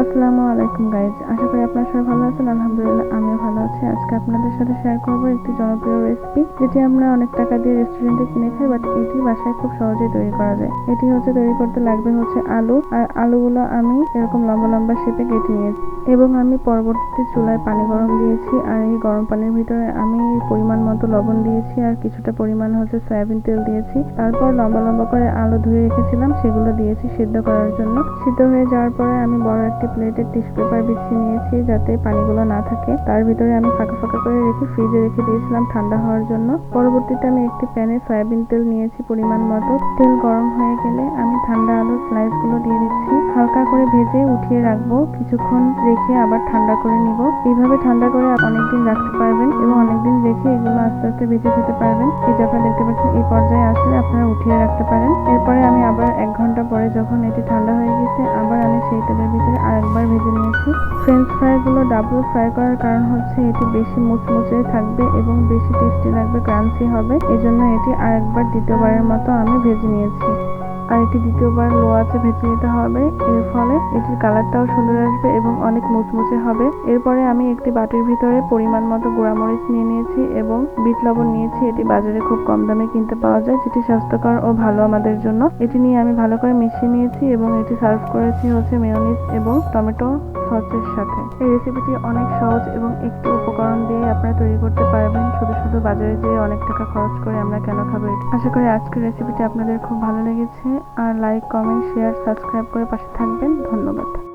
আসসালামু আলাইকুম গাইজ আশা করি আপনারা সবাই ভালো আছেন। আলহামদুলিল্লাহ, আমিও ভালো আছি। আজকে আপনাদের সাথে শেয়ার করব একটি জনপ্রিয় রেসিপি যেটি আমরা অনেক টাকা দিয়ে রেস্টুরেন্টে কিনে খাই বাট এটি বাসায় খুব সহজেই তৈরি করা যায়। এটি হচ্ছে তৈরি করতে লাগবে হচ্ছে আলু, আর আলুগুলো আমি এরকম লম্বা লম্বা শেপে কেটে নিয়েছি। এবং আমি পরবর্তীতে চুলায় পানি গরম দিয়েছি, আর এই গরম পানির ভিতরে আমি পরিমাণ মতো লবণ দিয়েছি, আর কিছুটা পরিমাণ হচ্ছে সয়াবিন তেল দিয়েছি। তারপর লম্বা লম্বা করে আলু ধুয়ে রেখেছিলাম, সেগুলো দিয়েছি সিদ্ধ করার জন্য। সিদ্ধ হয়ে যাওয়ার পরে আমি বড় একটি প্লেটে টিস্যু পেপার বিছিয়ে নিয়েছি যাতে পানিগুলো না থাকে। তার ভিতরে আমি ফাঁকা ফাঁকা করে রেখে ফ্রিজে রেখে দিয়েছিলাম ঠান্ডা হওয়ার জন্য। পরবর্তীতে আমি একটি প্যানে সয়াবিন তেল নিয়েছি পরিমাণ মতো। তেল গরম হয়ে গেলে আমি ঠান্ডা আলুর স্লাইসগুলো দিয়ে দিচ্ছি। হালকা করে ভেজে উঠিয়ে রাখব। কিছুক্ষণ রেখে আবার ঠান্ডা করে নিব। এইভাবে ঠান্ডা করে অনেকদিন রাখতে পারবেন এবং অনেকদিন রেখে এগুলো আস্তে আস্তে ভেজে খেতে পারবেন। এই যে আপনারা দেখতে পাচ্ছেন, এই পর্যায়ে আসলে আপনারা উঠিয়ে রাখতে পারেন। এরপরে আমি আবার এক ঘণ্টা পরে যখন এটি ঠান্ডা হয়ে গেছে, আবার আমি সেই তেলের ভিতরে আরেকবার ভেজে নিয়েছি। ফ্রেঞ্চ ফ্রাইগুলো ডাবল ফ্রাই করার কারণ হচ্ছে এটি বেশি মুচমুচে থাকবে এবং বেশি টেস্টি লাগবে ক্রাঞ্চি হবে। এজন্য এটি আরেকবার দ্বিতীয়বারের মতো আমি ভেজে নিয়েছি। আর এটি দ্বিতীয়বার লো আছে ভেজে নিতে হবে। এর ফলে এটির কালারটাও সুন্দর আসবে এবং অনেক মুচমুচে হবে। এরপরে আমি একটি বাটির ভিতরে পরিমাণ মতো গুঁড়ামরিচ নিয়ে নিয়েছি এবং বিট লবণ নিয়েছি। এটি বাজারে খুব কম দামে কিনতে পাওয়া যায়, যেটি স্বাস্থ্যকর ও ভালো আমাদের জন্য। এটি নিয়ে আমি ভালো করে মিশিয়ে নিয়েছি এবং এটি সার্ভ করেছি হচ্ছে মেয়োনিজ এবং টমেটো সসের সাথে। এই রেসিপিটি অনেক সহজ এবং একটু উপকরণ দিয়ে আপনারা তৈরি করতে পারবেন। শুধু শুধু বাজারে যেয়ে অনেক টাকা খরচ করে আমরা কেন খাব আশা করি আজকের রেসিপিটি আপনাদের খুব ভালো লেগেছে। আর লাইক কমেন্ট শেয়ার সাবস্ক্রাইব করে পাশে থাকবেন। ধন্যবাদ।